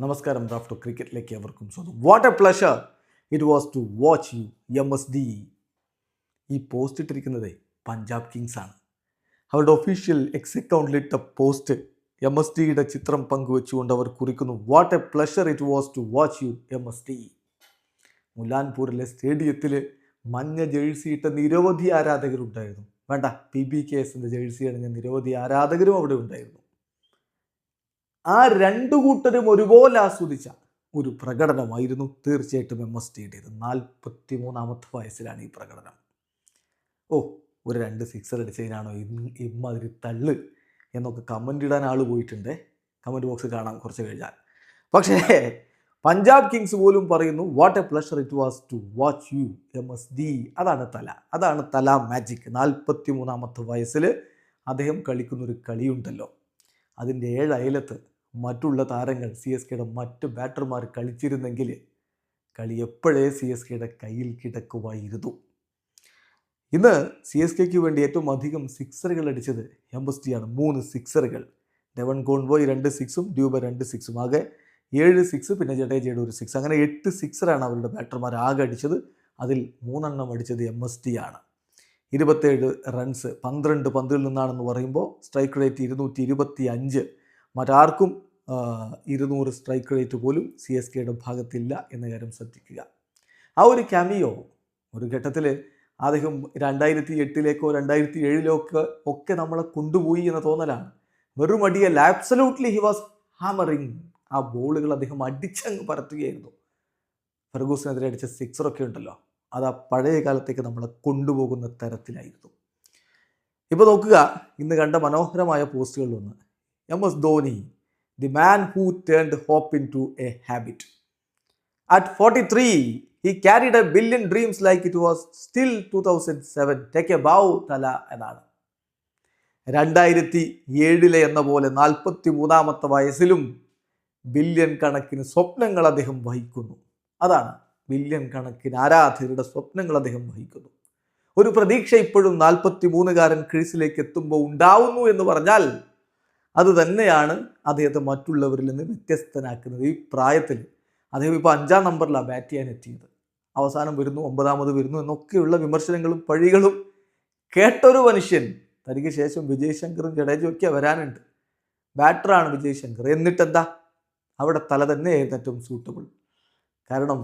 നമസ്കാരം ഡ്രാഫ്റ്റ് ക്രിക്കറ്റിലേക്ക് അവർക്കും സ്വാഗതം. What a pleasure it was to watch you M S D ഈ പോസ്റ്റ് ഇട്ടിരിക്കുന്നത് പഞ്ചാബ് കിങ്സ് ആണ്. അവരുടെ ഒഫീഷ്യൽ എക്സ് അക്കൗണ്ടിലിട്ട പോസ്റ്റ് എം എസ് ഡിയുടെ ചിത്രം പങ്കുവെച്ചുകൊണ്ട് അവർ കുറിക്കുന്നു. What a pleasure it was to watch you M S D മുലാൻപൂരിലെ സ്റ്റേഡിയത്തിൽ മഞ്ഞ ജേഴ്സി ഇട്ട നിരവധി ആരാധകരുണ്ടായിരുന്നു. വേണ്ട പി ബി കെ എസിന്റെ ജേഴ്സി അണിഞ്ഞ നിരവധി ആരാധകരും അവിടെ ഉണ്ടായിരുന്നു. ആ രണ്ടു കൂട്ടരും ഒരുപോലെ ആസ്വദിച്ച ഒരു പ്രകടനമായിരുന്നു തീർച്ചയായിട്ടും എം എസ് ടിയുടേത് നാൽപ്പത്തി മൂന്നാമത്തെ വയസ്സിലാണ് ഈ പ്രകടനം. ഓ ഒരു രണ്ട് സിക്സർ അടിച്ചതിനാണോ ഇമ്മാതിരി തള്ള് എന്നൊക്കെ കമന്റ് ഇടാൻ ആൾ പോയിട്ടുണ്ട്. കമന്റ് ബോക്സ് കാണാം കുറച്ച് കഴിഞ്ഞാൽ. പക്ഷേ പഞ്ചാബ് കിങ്സ് പോലും പറയുന്നു what a pleasure it was to watch you M S D അതാണ് തല. അതാണ് തല മാജിക് നാൽപ്പത്തി മൂന്നാമത്തെ വയസ്സിൽ അദ്ദേഹം കളിക്കുന്നൊരു കളിയുണ്ടല്ലോ. അതിന്റെ ഏഴ് അയലത്ത് മറ്റുള്ള താരങ്ങൾ സി എസ് കെയുടെ മറ്റ് ബാറ്റർമാർ കളിച്ചിരുന്നെങ്കിൽ കളി എപ്പോഴേ സി എസ് കെയുടെ കയ്യിൽ കിടക്കുമായിരുന്നു. ഇന്ന് സി എസ് കെക്ക് വേണ്ടി ഏറ്റവും അധികം സിക്സറുകൾ അടിച്ചത് എം എസ് ടി ആണ്. മൂന്ന് സിക്സറുകൾ ഡെവൻ കോൺവോയ് രണ്ട് സിക്സും ഡ്യൂബ രണ്ട് സിക്സും ആകെ ഏഴ് സിക്സ് പിന്നെ ജഡേജയുടെ ഒരു സിക്സ് അങ്ങനെ എട്ട് സിക്സറാണ് അവരുടെ ബാറ്റർമാർ ആകെ അടിച്ചത്. അതിൽ മൂന്നെണ്ണം അടിച്ചത് എം എസ് ടി ആണ്. ഇരുപത്തേഴ് റൺസ് പന്ത്രണ്ട് പന്തിൽ നിന്നാണെന്ന് പറയുമ്പോൾ സ്ട്രൈക്ക് റേറ്റ് ഇരുന്നൂറ്റി ഇരുപത്തി അഞ്ച് മറ്റാർക്കും ഇരുന്നൂറ് സ്ട്രൈക്ക് റേറ്റ് പോലും സി എസ് കെയുടെ ഭാഗത്തില്ല എന്ന കാര്യം ശ്രദ്ധിക്കുക. ആ ഒരു ക്യാമിയോ ഒരു ഘട്ടത്തിൽ അദ്ദേഹം രണ്ടായിരത്തി എട്ടിലേക്കോ രണ്ടായിരത്തി ഏഴിലേക്കോ ഒക്കെ നമ്മളെ കൊണ്ടുപോയി എന്ന തോന്നലാണ്. വെറും അടിയല്ല ആബ്സലൂട്ട്ലി ഹി വാസ് ഹാമറിങ് ആ ബോളുകൾ അദ്ദേഹം അടിച്ചങ്ങ് പരത്തുകയായിരുന്നു. ഫെർഗൂസിനെതിരെ അടിച്ച സിക്സറൊക്കെ ഉണ്ടല്ലോ അത് ആ പഴയ കാലത്തേക്ക് നമ്മളെ കൊണ്ടുപോകുന്ന തരത്തിലായിരുന്നു. ഇപ്പോൾ നോക്കുക ഇന്ന് കണ്ട മനോഹരമായ പോസ്റ്റുകളിലൊന്ന് M S Dhoni the man who turned hope into a habit at forty three he carried a billion dreams like it was still two thousand seven take a bow Thala എന്നാണ്. രണ്ടായിരത്തി ഏഴിലെ എന്ന പോലെ നാൽപ്പത്തി മൂന്നാമത്തെ വയസ്സിലും ബില്യൺ കണക്കിന് സ്വപ്നങ്ങൾ അദ്ദേഹം വഹിക്കുന്നു. അതാണ് ബില്യൺ കണക്കിന് ആരാധകരുടെ സ്വപ്നങ്ങൾ അദ്ദേഹം വഹിക്കുന്നു. ഒരു പ്രതീക്ഷ ഇപ്പോഴും നാൽപ്പത്തി മൂന്നുകാരൻ ക്രീസിലേക്ക് എത്തുമ്പോൾ ഉണ്ടാവുന്നു എന്ന് പറഞ്ഞാൽ അത് തന്നെയാണ് അദ്ദേഹത്തെ മറ്റുള്ളവരിൽ നിന്ന് വ്യത്യസ്തനാക്കുന്നത് ഈ പ്രായത്തിൽ. അദ്ദേഹം ഇപ്പോൾ അഞ്ചാം നമ്പറിലാണ് ബാറ്റ് ചെയ്യാൻ എത്തിയത്. അവസാനം വരുന്നു ഒമ്പതാമത് വരുന്നു എന്നൊക്കെയുള്ള വിമർശനങ്ങളും പഴികളും കേട്ടൊരു മനുഷ്യൻ തനിക്ക് ശേഷം വിജയ് ശങ്കറും ഒക്കെ വരാനുണ്ട്. ബാറ്ററാണ് വിജയ് ശങ്കർ എന്നിട്ടെന്താ? അവിടെ തല തന്നെ ഏറ്റവും സൂട്ടബിൾ കാരണം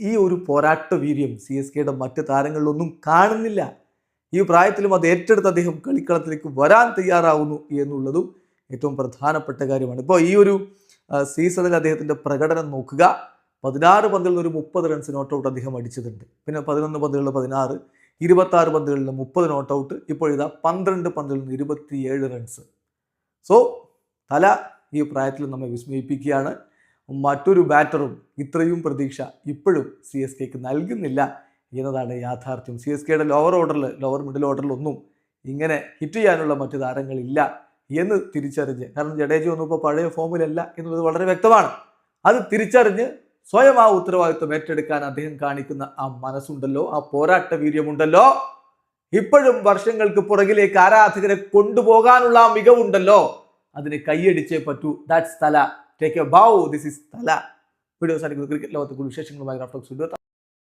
ഈ ഒരു പോരാട്ട വീര്യം സി എസ് കെയുടെ മറ്റ് താരങ്ങളിലൊന്നും കാണുന്നില്ല. ഈ പ്രായത്തിലും അത് ഏറ്റെടുത്ത് അദ്ദേഹം കളിക്കളത്തിലേക്ക് വരാൻ തയ്യാറാവുന്നു എന്നുള്ളതും ഏറ്റവും പ്രധാനപ്പെട്ട കാര്യമാണ്. ഇപ്പോൾ ഈ ഒരു സീസണിൽ അദ്ദേഹത്തിന്റെ പ്രകടനം നോക്കുക. പതിനാറ് പന്തിൽ നിന്ന് ഒരു മുപ്പത് റൺസ് നോട്ട് ഔട്ട് അദ്ദേഹം അടിച്ചിട്ടുണ്ട്. പിന്നെ പതിനൊന്ന് പന്തുകളിൽ പതിനാറ് ഇരുപത്താറ് പന്തുകളിൽ മുപ്പത് നോട്ട് ഔട്ട്. ഇപ്പോൾ ഇതാ പന്ത്രണ്ട് പന്തുകളിൽ നിന്ന് ഇരുപത്തിയേഴ് റൺസ് സോ തല ഈ പ്രായത്തിൽ നമ്മെ വിസ്മയിപ്പിക്കുകയാണ്. മറ്റൊരു ബാറ്ററും ഇത്രയും പ്രതീക്ഷ ഇപ്പോഴും സി എസ് കെക്ക് നൽകുന്നില്ല. എന്നതാണ് യാഥാർത്ഥ്യം. സി എസ് കെയുടെ ലോവർ ഓർഡറിൽ ലോവർ മിഡിൽ ഓർഡറിലൊന്നും ഇങ്ങനെ ഹിറ്റ് ചെയ്യാനുള്ള മറ്റു താരങ്ങളില്ല എന്ന് തിരിച്ചറിഞ്ഞ് കാരണം ജഡേജ ഒന്നും ഇപ്പോൾ പഴയ ഫോമിലല്ല എന്നുള്ളത് വളരെ വ്യക്തമാണ്. അത് തിരിച്ചറിഞ്ഞ് സ്വയം ആ ഉത്തരവാദിത്വം ഏറ്റെടുക്കാൻ അദ്ദേഹം കാണിക്കുന്ന ആ മനസ്സുണ്ടല്ലോ ആ പോരാട്ട വീര്യമുണ്ടല്ലോ. ഇപ്പോഴും വർഷങ്ങൾക്ക് പുറകിലേക്ക് ആരാധകരെ കൊണ്ടുപോകാനുള്ള ആ മികവുണ്ടല്ലോ. അതിന് കൈയടിച്ചേ പറ്റൂ. That's Thala. Take a bow this is Thala. Video സാധിക്കുന്നത് ക്രിക്കറ്റ് ലോകത്തെ വിശേഷങ്ങളുമായി